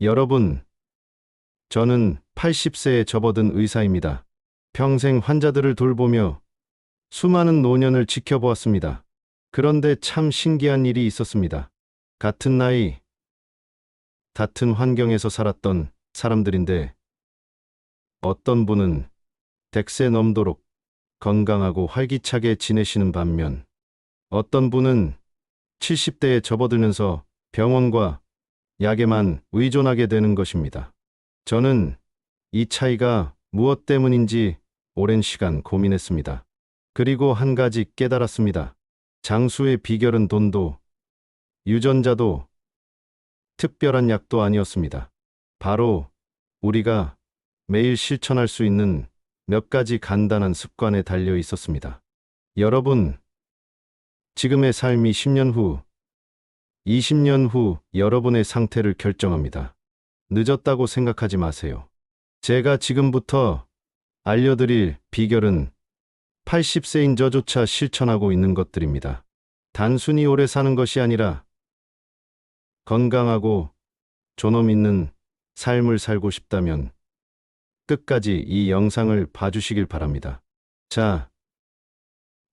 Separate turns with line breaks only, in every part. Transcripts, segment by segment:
여러분, 저는 80세에 접어든 의사입니다. 평생 환자들을 돌보며 수많은 노년을 지켜보았습니다. 그런데 참 신기한 일이 있었습니다. 같은 나이, 같은 환경에서 살았던 사람들인데 어떤 분은 덱세 넘도록 건강하고 활기차게 지내시는 반면 어떤 분은 70대에 접어들면서 병원과 약에만 의존하게 되는 것입니다. 저는 이 차이가 무엇 때문인지 오랜 시간 고민했습니다. 그리고 한 가지 깨달았습니다. 장수의 비결은 돈도 유전자도 특별한 약도 아니었습니다. 바로 우리가 매일 실천할 수 있는 몇 가지 간단한 습관에 달려 있었습니다. 여러분, 지금의 삶이 10년 후, 20년 후 여러분의 상태를 결정합니다. 늦었다고 생각하지 마세요. 제가 지금부터 알려드릴 비결은 80세인 저조차 실천하고 있는 것들입니다. 단순히 오래 사는 것이 아니라 건강하고 존엄 있는 삶을 살고 싶다면 끝까지 이 영상을 봐주시길 바랍니다. 자,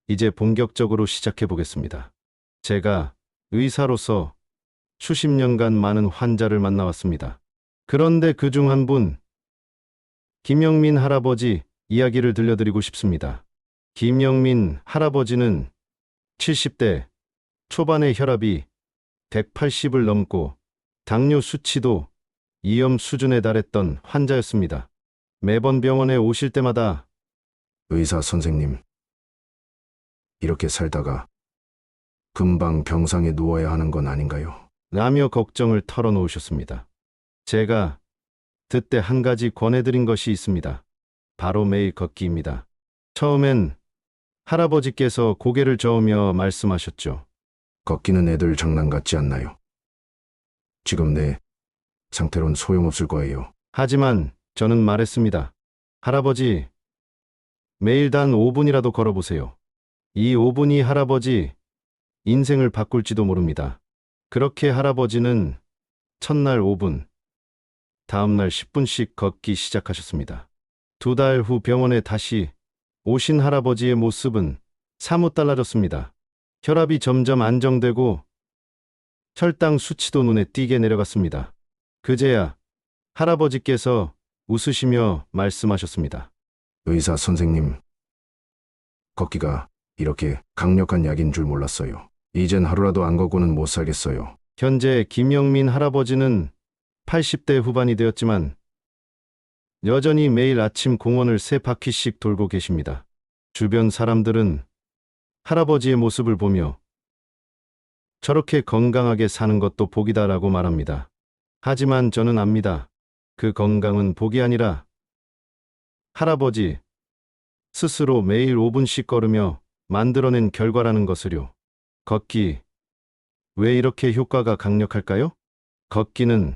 이제 본격적으로 시작해 보겠습니다. 제가 의사로서 수십 년간 많은 환자를 만나왔습니다. 그런데 그 중 한 분, 김영민 할아버지 이야기를 들려드리고 싶습니다. 김영민 할아버지는 70대 초반의 혈압이 180을 넘고 당뇨 수치도 위험 수준에 달했던 환자였습니다. 매번 병원에 오실 때마다
의사 선생님, 이렇게 살다가 금방 병상에 누워야 하는 건 아닌가요?
라며 걱정을 털어놓으셨습니다. 제가 그때 한 가지 권해드린 것이 있습니다. 바로 매일 걷기입니다. 처음엔 할아버지께서 고개를 저으며 말씀하셨죠.
걷기는 애들 장난 같지 않나요? 지금 내 상태론 소용없을 거예요.
하지만 저는 말했습니다. 할아버지, 매일 단 5분이라도 걸어보세요. 이 5분이 할아버지 인생을 바꿀지도 모릅니다. 그렇게 할아버지는 첫날 5분, 다음날 10분씩 걷기 시작하셨습니다. 두 달 후 병원에 다시 오신 할아버지의 모습은 사뭇 달라졌습니다. 혈압이 점점 안정되고 혈당 수치도 눈에 띄게 내려갔습니다. 그제야 할아버지께서 웃으시며 말씀하셨습니다.
의사 선생님, 걷기가 이렇게 강력한 약인 줄 몰랐어요. 이젠 하루라도 안 걷고는 못 살겠어요.
현재 김영민 할아버지는 80대 후반이 되었지만 여전히 매일 아침 공원을 세 바퀴씩 돌고 계십니다. 주변 사람들은 할아버지의 모습을 보며 저렇게 건강하게 사는 것도 복이다라고 말합니다. 하지만 저는 압니다. 그 건강은 복이 아니라 할아버지 스스로 매일 5분씩 걸으며 만들어낸 결과라는 것을요. 걷기. 왜 이렇게 효과가 강력할까요? 걷기는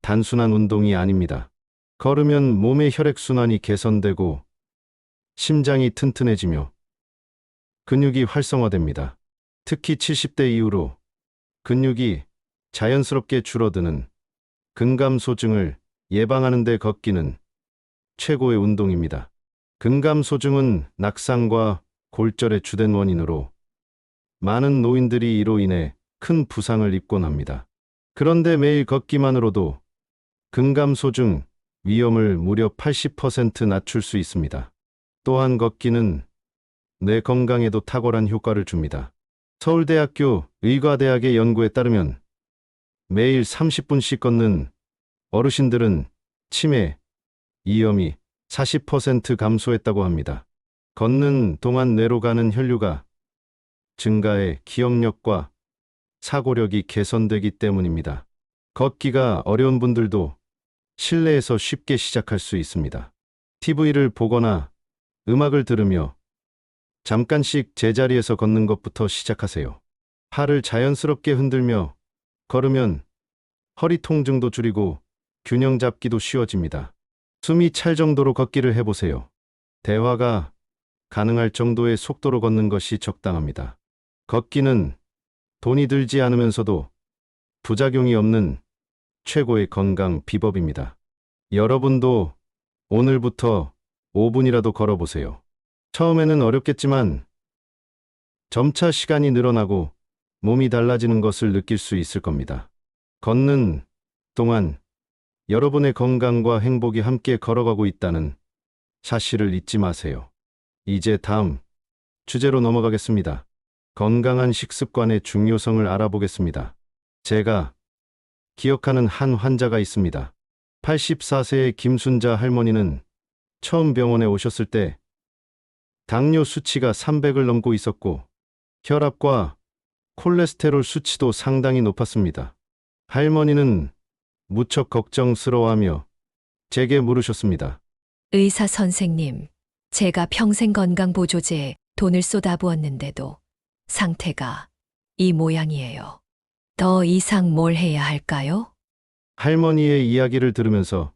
단순한 운동이 아닙니다. 걸으면 몸의 혈액순환이 개선되고 심장이 튼튼해지며 근육이 활성화됩니다. 특히 70대 이후로 근육이 자연스럽게 줄어드는 근감소증을 예방하는 데 걷기는 최고의 운동입니다. 근감소증은 낙상과 골절의 주된 원인으로 많은 노인들이 이로 인해 큰 부상을 입곤 합니다. 그런데 매일 걷기만으로도 근감소증 위험을 무려 80% 낮출 수 있습니다. 또한 걷기는 뇌 건강에도 탁월한 효과를 줍니다. 서울대학교 의과대학의 연구에 따르면 매일 30분씩 걷는 어르신들은 치매, 이염이 40% 감소했다고 합니다. 걷는 동안 뇌로 가는 혈류가 증가해 기억력과 사고력이 개선되기 때문입니다. 걷기가 어려운 분들도 실내에서 쉽게 시작할 수 있습니다. TV를 보거나 음악을 들으며 잠깐씩 제자리에서 걷는 것부터 시작하세요. 팔을 자연스럽게 흔들며 걸으면 허리 통증도 줄이고 균형 잡기도 쉬워집니다. 숨이 찰 정도로 걷기를 해보세요. 대화가 가능할 정도의 속도로 걷는 것이 적당합니다. 걷기는 돈이 들지 않으면서도 부작용이 없는 최고의 건강 비법입니다. 여러분도 오늘부터 5분이라도 걸어보세요. 처음에는 어렵겠지만 점차 시간이 늘어나고 몸이 달라지는 것을 느낄 수 있을 겁니다. 걷는 동안 여러분의 건강과 행복이 함께 걸어가고 있다는 사실을 잊지 마세요. 이제 다음 주제로 넘어가겠습니다. 건강한 식습관의 중요성을 알아보겠습니다. 제가 기억하는 한 환자가 있습니다. 84세의 김순자 할머니는 처음 병원에 오셨을 때 당뇨 수치가 300을 넘고 있었고 혈압과 콜레스테롤 수치도 상당히 높았습니다. 할머니는 무척 걱정스러워하며 제게 물으셨습니다.
의사 선생님, 제가 평생 건강보조제에 돈을 쏟아부었는데도 상태가 이 모양이에요. 더 이상 뭘 해야 할까요?
할머니의 이야기를 들으면서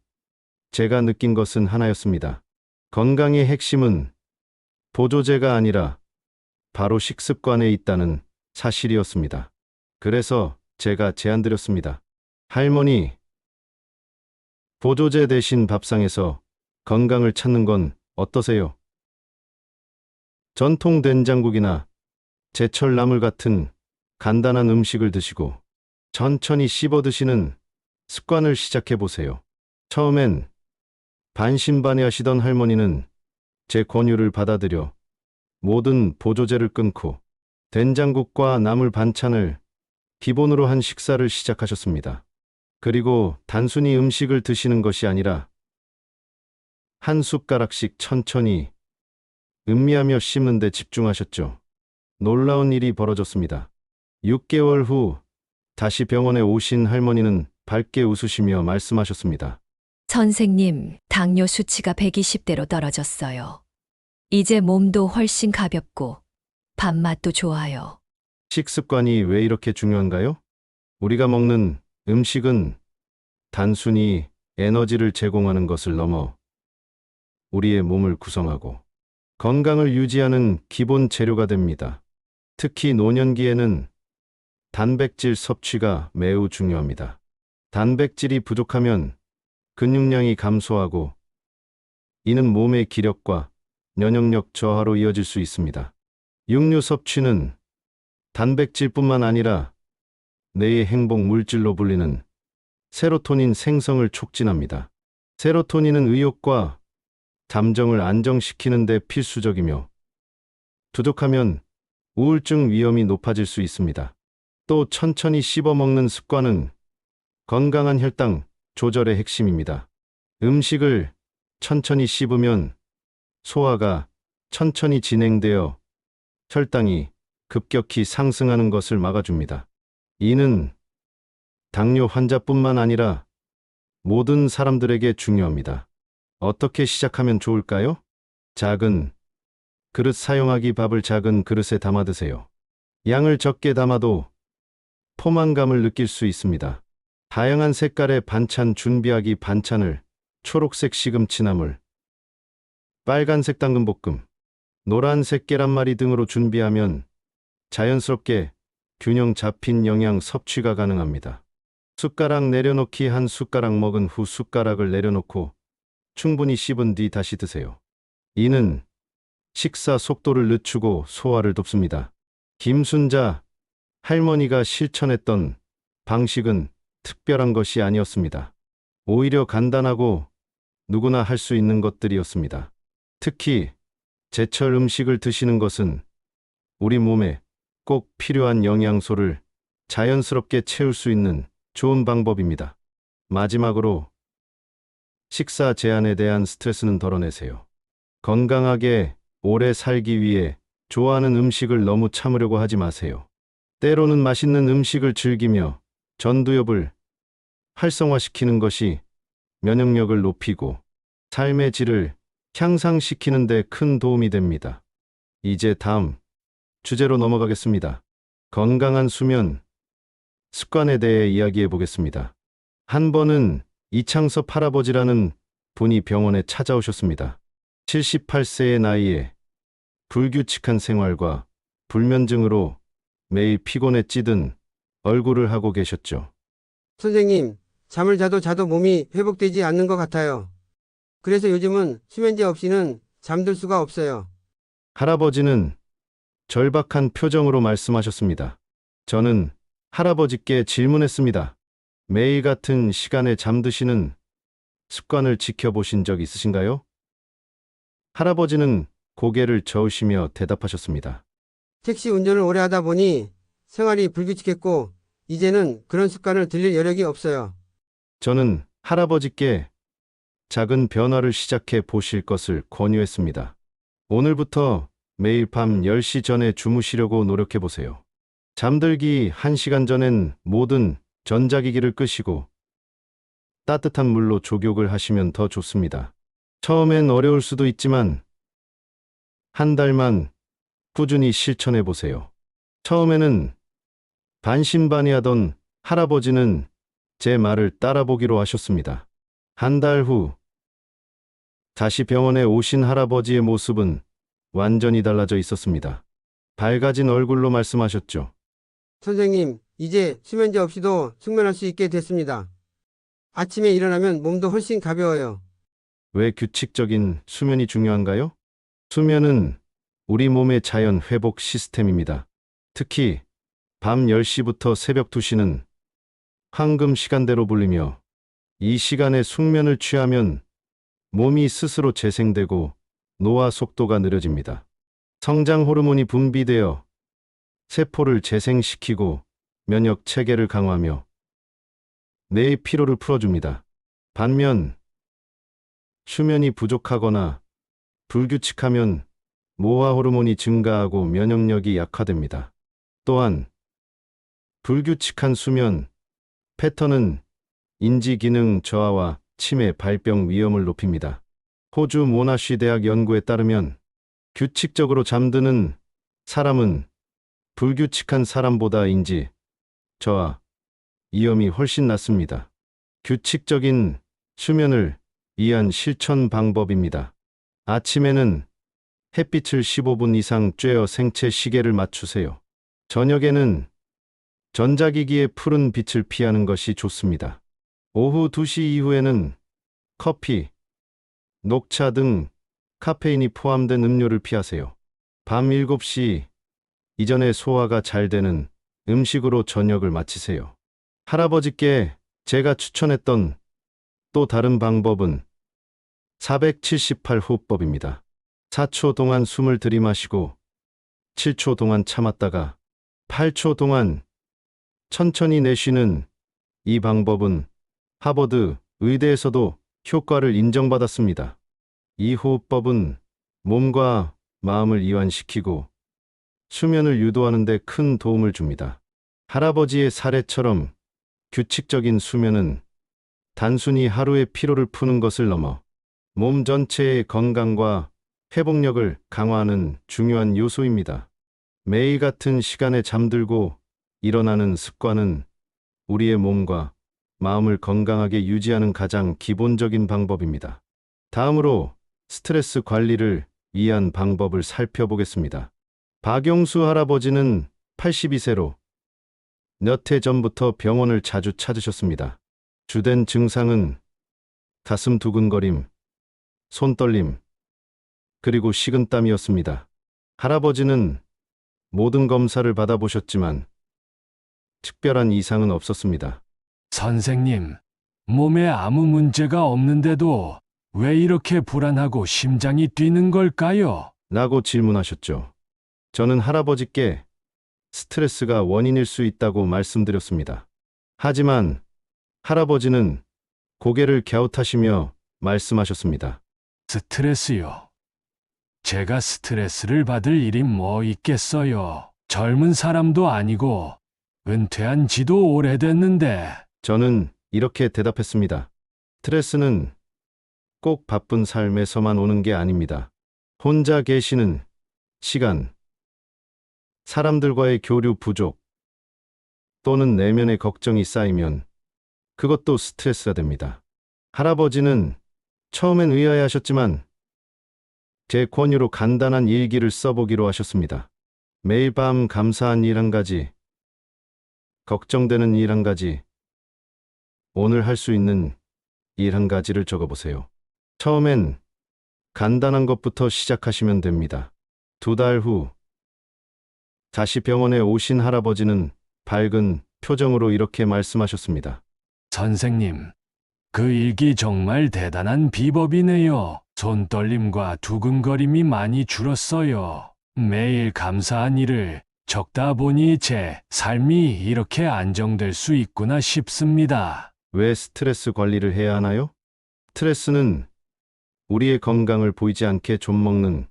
제가 느낀 것은 하나였습니다. 건강의 핵심은 보조제가 아니라 바로 식습관에 있다는 사실이었습니다. 그래서 제가 제안드렸습니다. 할머니, 보조제 대신 밥상에서 건강을 찾는 건 어떠세요? 전통 된장국이나 제철 나물 같은 간단한 음식을 드시고 천천히 씹어 드시는 습관을 시작해 보세요. 처음엔 반신반의하시던 할머니는 제 권유를 받아들여 모든 보조제를 끊고 된장국과 나물 반찬을 기본으로 한 식사를 시작하셨습니다. 그리고 단순히 음식을 드시는 것이 아니라 한 숟가락씩 천천히 음미하며 씹는 데 집중하셨죠. 놀라운 일이 벌어졌습니다. 6개월 후 다시 병원에 오신 할머니는 밝게 웃으시며 말씀하셨습니다.
선생님, 당뇨 수치가 120대로 떨어졌어요. 이제 몸도 훨씬 가볍고 밥맛도 좋아요.
식습관이 왜 이렇게 중요한가요? 우리가 먹는 음식은 단순히 에너지를 제공하는 것을 넘어 우리의 몸을 구성하고 건강을 유지하는 기본 재료가 됩니다. 특히 노년기에는 단백질 섭취가 매우 중요합니다. 단백질이 부족하면 근육량이 감소하고 이는 몸의 기력과 면역력 저하로 이어질 수 있습니다. 육류 섭취는 단백질뿐만 아니라 뇌의 행복 물질로 불리는 세로토닌 생성을 촉진합니다. 세로토닌은 의욕과 감정을 안정시키는 데 필수적이며 부족하면 우울증 위험이 높아질 수 있습니다. 또 천천히 씹어 먹는 습관은 건강한 혈당 조절의 핵심입니다. 음식을 천천히 씹으면 소화가 천천히 진행되어 혈당이 급격히 상승하는 것을 막아줍니다. 이는 당뇨 환자뿐만 아니라 모든 사람들에게 중요합니다. 어떻게 시작하면 좋을까요? 작은 그릇 사용하기 밥을 작은 그릇에 담아 드세요. 양을 적게 담아도 포만감을 느낄 수 있습니다. 다양한 색깔의 반찬 준비하기 반찬을 초록색 시금치나물, 빨간색 당근볶음, 노란색 계란말이 등으로 준비하면 자연스럽게 균형 잡힌 영양 섭취가 가능합니다. 숟가락 내려놓기 한 숟가락 먹은 후 숟가락을 내려놓고 충분히 씹은 뒤 다시 드세요. 이는 식사 속도를 늦추고 소화를 돕습니다. 김순자 할머니가 실천했던 방식은 특별한 것이 아니었습니다. 오히려 간단하고 누구나 할 수 있는 것들이었습니다. 특히 제철 음식을 드시는 것은 우리 몸에 꼭 필요한 영양소를 자연스럽게 채울 수 있는 좋은 방법입니다. 마지막으로 식사 제한에 대한 스트레스는 덜어내세요. 건강하게 오래 살기 위해 좋아하는 음식을 너무 참으려고 하지 마세요. 때로는 맛있는 음식을 즐기며 전두엽을 활성화시키는 것이 면역력을 높이고 삶의 질을 향상시키는 데 큰 도움이 됩니다. 이제 다음 주제로 넘어가겠습니다. 건강한 수면 습관에 대해 이야기해 보겠습니다. 한 번은 이창섭 할아버지라는 분이 병원에 찾아오셨습니다. 78세의 나이에 불규칙한 생활과 불면증으로 매일 피곤에 찌든 얼굴을 하고 계셨죠.
선생님, 잠을 자도 자도 몸이 회복되지 않는 것 같아요. 그래서 요즘은 수면제 없이는 잠들 수가 없어요.
할아버지는 절박한 표정으로 말씀하셨습니다. 저는 할아버지께 질문했습니다. 매일 같은 시간에 잠드시는 습관을 지켜보신 적 있으신가요? 할아버지는 고개를 저으시며 대답하셨습니다.
택시 운전을 오래 하다 보니 생활이 불규칙했고 이제는 그런 습관을 들릴 여력이 없어요.
저는 할아버지께 작은 변화를 시작해 보실 것을 권유했습니다. 오늘부터 매일 밤 10시 전에 주무시려고 노력해 보세요. 잠들기 1시간 전엔 모든 전자기기를 끄시고 따뜻한 물로 조격을 하시면 더 좋습니다. 처음엔 어려울 수도 있지만 한 달만 꾸준히 실천해 보세요. 처음에는 반신반의하던 할아버지는 제 말을 따라보기로 하셨습니다. 한 달 후, 다시 병원에 오신 할아버지의 모습은 완전히 달라져 있었습니다. 밝아진 얼굴로 말씀하셨죠.
선생님, 이제 수면제 없이도 숙면할 수 있게 됐습니다. 아침에 일어나면 몸도 훨씬 가벼워요.
왜 규칙적인 수면이 중요한가요? 수면은 우리 몸의 자연 회복 시스템입니다. 특히 밤 10시부터 새벽 2시는 황금 시간대로 불리며 이 시간에 숙면을 취하면 몸이 스스로 재생되고 노화 속도가 느려집니다. 성장 호르몬이 분비되어 세포를 재생시키고 면역 체계를 강화하며 뇌의 피로를 풀어줍니다. 반면 수면이 부족하거나 불규칙하면 모화 호르몬이 증가하고 면역력이 약화됩니다. 또한 불규칙한 수면 패턴은 인지 기능 저하와 치매 발병 위험을 높입니다. 호주 모나쉬 대학 연구에 따르면 규칙적으로 잠드는 사람은 불규칙한 사람보다 인지 저하 위험이 훨씬 낮습니다. 규칙적인 수면을 위한 실천 방법입니다. 아침에는 햇빛을 15분 이상 쬐어 생체 시계를 맞추세요. 저녁에는 전자기기의 푸른 빛을 피하는 것이 좋습니다. 오후 2시 이후에는 커피, 녹차 등 카페인이 포함된 음료를 피하세요. 밤 7시 이전에 소화가 잘 되는 음식으로 저녁을 마치세요. 할아버지께 제가 추천했던 또 다른 방법은 478 호흡법입니다. 4초 동안 숨을 들이마시고 7초 동안 참았다가 8초 동안 천천히 내쉬는 이 방법은 하버드 의대에서도 효과를 인정받았습니다. 이 호흡법은 몸과 마음을 이완시키고 수면을 유도하는 데 큰 도움을 줍니다. 할아버지의 사례처럼 규칙적인 수면은 단순히 하루의 피로를 푸는 것을 넘어 몸 전체의 건강과 회복력을 강화하는 중요한 요소입니다. 매일 같은 시간에 잠들고 일어나는 습관은 우리의 몸과 마음을 건강하게 유지하는 가장 기본적인 방법입니다. 다음으로 스트레스 관리를 위한 방법을 살펴보겠습니다. 박용수 할아버지는 82세로 몇 해 전부터 병원을 자주 찾으셨습니다. 주된 증상은 가슴 두근거림, 손떨림, 그리고 식은땀이었습니다. 할아버지는 모든 검사를 받아보셨지만 특별한 이상은 없었습니다.
선생님, 몸에 아무 문제가 없는데도 왜 이렇게 불안하고 심장이 뛰는 걸까요?
라고 질문하셨죠. 저는 할아버지께 스트레스가 원인일 수 있다고 말씀드렸습니다. 하지만 할아버지는 고개를 갸웃하시며 말씀하셨습니다.
스트레스요. 제가 스트레스를 받을 일이 뭐 있겠어요. 젊은 사람도 아니고 은퇴한 지도 오래됐는데
저는 이렇게 대답했습니다. 스트레스는 꼭 바쁜 삶에서만 오는 게 아닙니다. 혼자 계시는 시간, 사람들과의 교류 부족, 또는 내면의 걱정이 쌓이면 그것도 스트레스가 됩니다. 할아버지는 처음엔 의아해 하셨지만 제 권유로 간단한 일기를 써보기로 하셨습니다. 매일 밤 감사한 일 한 가지, 걱정되는 일 한 가지, 오늘 할 수 있는 일 한 가지를 적어보세요. 처음엔 간단한 것부터 시작하시면 됩니다. 두 달 후, 다시 병원에 오신 할아버지는 밝은 표정으로 이렇게 말씀하셨습니다.
선생님, 그 일기 정말 대단한 비법이네요. 손떨림과 두근거림이 많이 줄었어요. 매일 감사한 일을 적다 보니 제 삶이 이렇게 안정될 수 있구나 싶습니다.
왜 스트레스 관리를 해야 하나요? 스트레스는 우리의 건강을 보이지 않게 좀먹는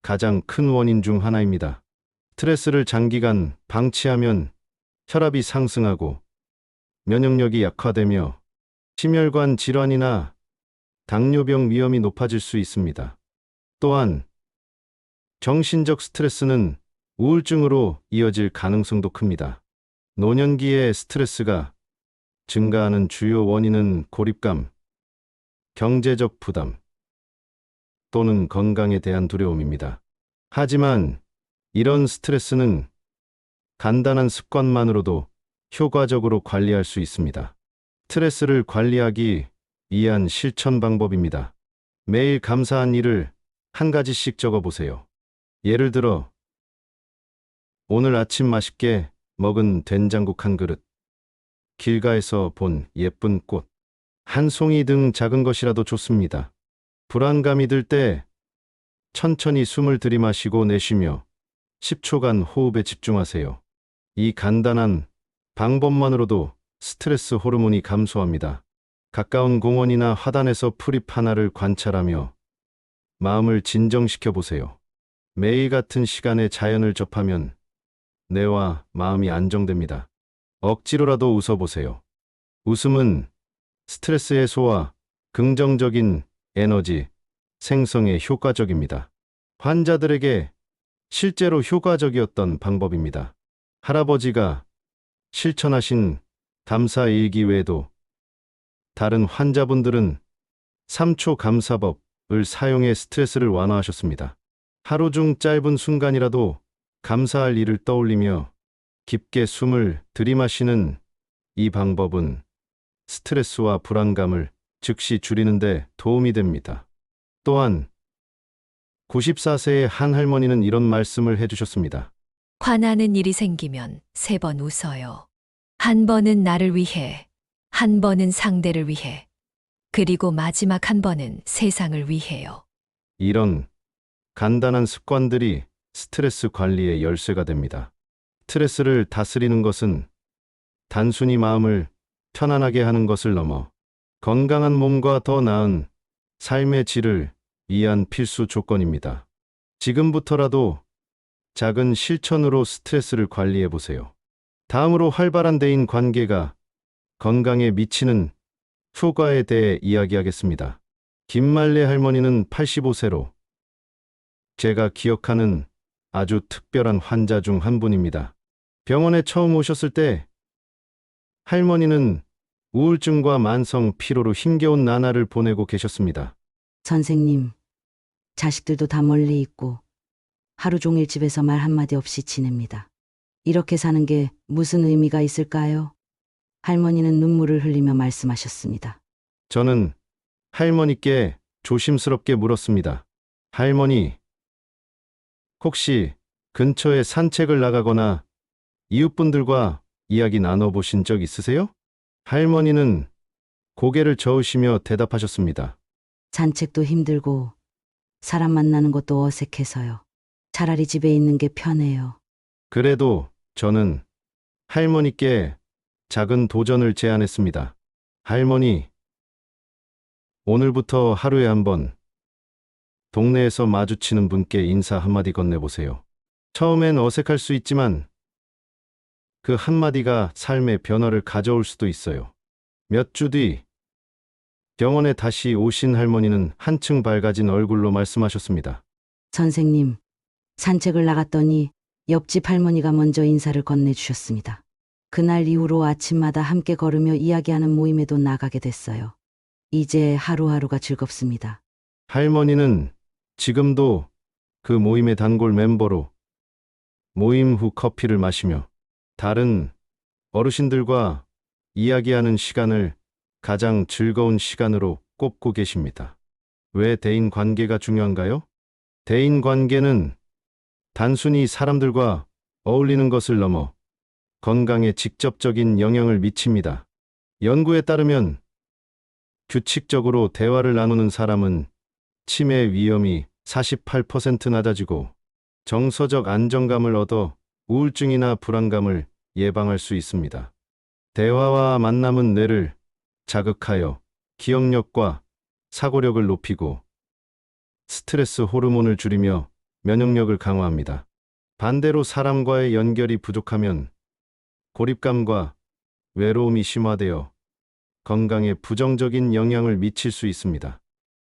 가장 큰 원인 중 하나입니다. 스트레스를 장기간 방치하면 혈압이 상승하고 면역력이 약화되며 심혈관 질환이나 당뇨병 위험이 높아질 수 있습니다. 또한 정신적 스트레스는 우울증으로 이어질 가능성도 큽니다. 노년기의 스트레스가 증가하는 주요 원인은 고립감, 경제적 부담 또는 건강에 대한 두려움입니다. 하지만 이런 스트레스는 간단한 습관만으로도 효과적으로 관리할 수 있습니다. 스트레스를 관리하기 위한 실천 방법입니다. 매일 감사한 일을 한 가지씩 적어 보세요. 예를 들어, 오늘 아침 맛있게 먹은 된장국 한 그릇, 길가에서 본 예쁜 꽃, 한 송이 등 작은 것이라도 좋습니다. 불안감이 들 때 천천히 숨을 들이마시고 내쉬며 10초간 호흡에 집중하세요. 이 간단한 방법만으로도 스트레스 호르몬이 감소합니다. 가까운 공원이나 화단에서 풀잎 하나를 관찰하며 마음을 진정시켜 보세요. 매일 같은 시간에 자연을 접하면 뇌와 마음이 안정됩니다. 억지로라도 웃어보세요. 웃음은 스트레스 해소와 긍정적인 에너지 생성에 효과적입니다. 환자들에게 실제로 효과적이었던 방법입니다. 할아버지가 실천하신 감사 일기 외에도 다른 환자분들은 3초 감사법을 사용해 스트레스를 완화하셨습니다. 하루 중 짧은 순간이라도 감사할 일을 떠올리며 깊게 숨을 들이마시는 이 방법은 스트레스와 불안감을 즉시 줄이는데 도움이 됩니다. 또한 94세의 한 할머니는 이런 말씀을 해주셨습니다.
화나는 일이 생기면 세 번 웃어요. 한 번은 나를 위해, 한 번은 상대를 위해, 그리고 마지막 한 번은 세상을 위해요.
이런 간단한 습관들이 스트레스 관리의 열쇠가 됩니다. 스트레스를 다스리는 것은 단순히 마음을 편안하게 하는 것을 넘어 건강한 몸과 더 나은 삶의 질을 위한 필수 조건입니다. 지금부터라도 작은 실천으로 스트레스를 관리해 보세요. 다음으로 활발한 대인 관계가 건강에 미치는 효과에 대해 이야기하겠습니다. 김말래 할머니는 85세로 제가 기억하는 아주 특별한 환자 중 한 분입니다. 병원에 처음 오셨을 때 할머니는 우울증과 만성 피로로 힘겨운 나날을 보내고 계셨습니다.
선생님, 자식들도 다 멀리 있고 하루 종일 집에서 말 한마디 없이 지냅니다. 이렇게 사는 게 무슨 의미가 있을까요? 할머니는 눈물을 흘리며 말씀하셨습니다.
저는 할머니께 조심스럽게 물었습니다. 할머니, 혹시 근처에 산책을 나가거나 이웃분들과 이야기 나눠보신 적 있으세요? 할머니는 고개를 저으시며 대답하셨습니다.
산책도 힘들고 사람 만나는 것도 어색해서요. 차라리 집에 있는 게 편해요.
그래도 저는 할머니께 작은 도전을 제안했습니다. 할머니, 오늘부터 하루에 한 번 동네에서 마주치는 분께 인사 한마디 건네보세요. 처음엔 어색할 수 있지만 그 한마디가 삶의 변화를 가져올 수도 있어요. 몇 주 뒤 병원에 다시 오신 할머니는 한층 밝아진 얼굴로 말씀하셨습니다.
선생님, 산책을 나갔더니 옆집 할머니가 먼저 인사를 건네주셨습니다. 그날 이후로 아침마다 함께 걸으며 이야기하는 모임에도 나가게 됐어요. 이제 하루하루가 즐겁습니다.
할머니는 지금도 그 모임의 단골 멤버로 모임 후 커피를 마시며 다른 어르신들과 이야기하는 시간을 가장 즐거운 시간으로 꼽고 계십니다. 왜 대인 관계가 중요한가요? 대인 관계는 단순히 사람들과 어울리는 것을 넘어 건강에 직접적인 영향을 미칩니다. 연구에 따르면 규칙적으로 대화를 나누는 사람은 치매 위험이 48% 낮아지고 정서적 안정감을 얻어 우울증이나 불안감을 예방할 수 있습니다. 대화와 만남은 뇌를 자극하여 기억력과 사고력을 높이고 스트레스 호르몬을 줄이며 면역력을 강화합니다. 반대로 사람과의 연결이 부족하면 고립감과 외로움이 심화되어 건강에 부정적인 영향을 미칠 수 있습니다.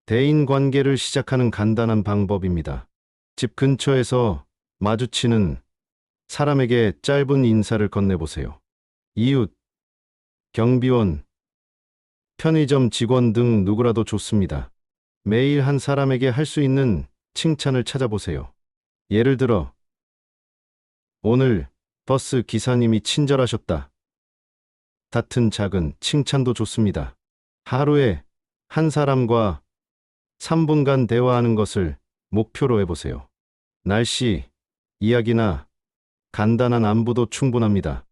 대인 관계를 시작하는 간단한 방법입니다. 집 근처에서 마주치는 사람에게 짧은 인사를 건네보세요. 이웃, 경비원, 편의점 직원 등 누구라도 좋습니다. 매일 한 사람에게 할 수 있는 칭찬을 찾아보세요. 예를 들어, 오늘 버스 기사님이 친절하셨다. 같은 작은 칭찬도 좋습니다. 하루에 한 사람과 3분간 대화하는 것을 목표로 해보세요. 날씨, 이야기나 간단한 안부도 충분합니다.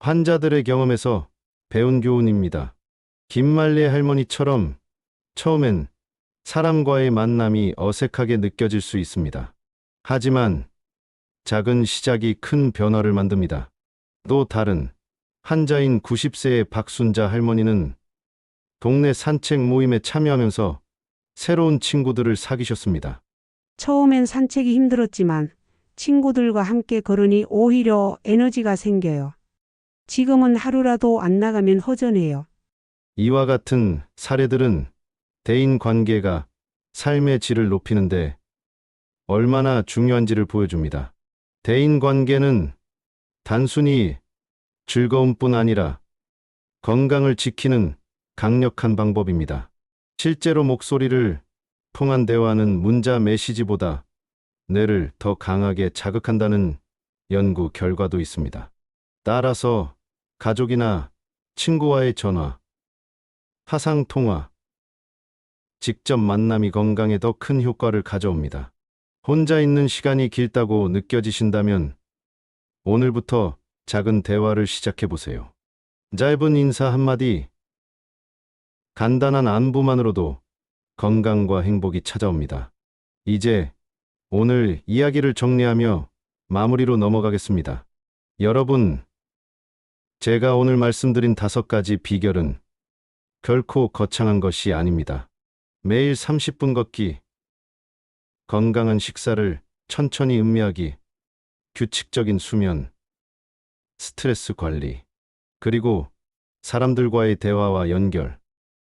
환자들의 경험에서 배운 교훈입니다. 김말래 할머니처럼 처음엔 사람과의 만남이 어색하게 느껴질 수 있습니다. 하지만 작은 시작이 큰 변화를 만듭니다. 또 다른 환자인 90세의 박순자 할머니는 동네 산책 모임에 참여하면서 새로운 친구들을 사귀셨습니다.
처음엔 산책이 힘들었지만 친구들과 함께 걸으니 오히려 에너지가 생겨요. 지금은 하루라도 안 나가면 허전해요.
이와 같은 사례들은 대인 관계가 삶의 질을 높이는데 얼마나 중요한지를 보여줍니다. 대인 관계는 단순히 즐거움뿐 아니라 건강을 지키는 강력한 방법입니다. 실제로 목소리를 통한 대화는 문자 메시지보다 뇌를 더 강하게 자극한다는 연구 결과도 있습니다. 따라서 가족이나 친구와의 전화, 화상 통화, 직접 만남이 건강에 더 큰 효과를 가져옵니다. 혼자 있는 시간이 길다고 느껴지신다면 오늘부터 작은 대화를 시작해 보세요. 짧은 인사 한마디, 간단한 안부만으로도 건강과 행복이 찾아옵니다. 이제 오늘 이야기를 정리하며 마무리로 넘어가겠습니다. 여러분, 제가 오늘 말씀드린 다섯 가지 비결은 결코 거창한 것이 아닙니다. 매일 30분 걷기, 건강한 식사를 천천히 음미하기, 규칙적인 수면, 스트레스 관리, 그리고 사람들과의 대화와 연결.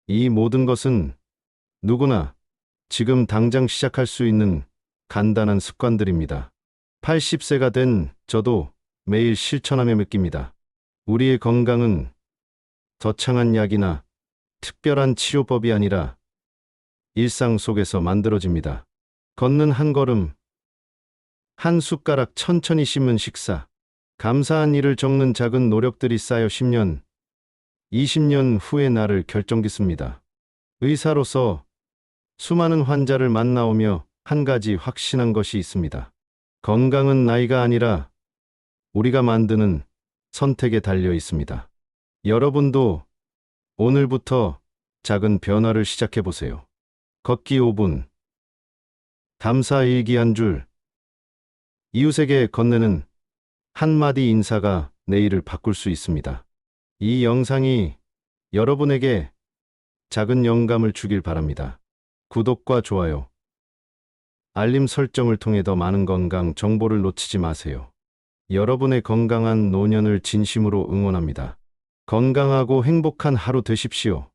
이 모든 것은 누구나 지금 당장 시작할 수 있는 간단한 습관들입니다. 80세가 된 저도 매일 실천하며 느낍니다. 우리의 건강은 거창한 약이나 특별한 치료법이 아니라 일상 속에서 만들어집니다. 걷는 한 걸음, 한 숟가락 천천히 씹는 식사, 감사한 일을 적는 작은 노력들이 쌓여 10년, 20년 후의 나를 결정짓습니다. 의사로서 수많은 환자를 만나오며 한 가지 확신한 것이 있습니다. 건강은 나이가 아니라 우리가 만드는 선택에 달려 있습니다. 여러분도 오늘부터 작은 변화를 시작해 보세요. 걷기 5분, 감사 일기 한 줄, 이웃에게 건네는 한마디 인사가 내일을 바꿀 수 있습니다. 이 영상이 여러분에게 작은 영감을 주길 바랍니다. 구독과 좋아요, 알림 설정을 통해 더 많은 건강 정보를 놓치지 마세요. 여러분의 건강한 노년을 진심으로 응원합니다. 건강하고 행복한 하루 되십시오.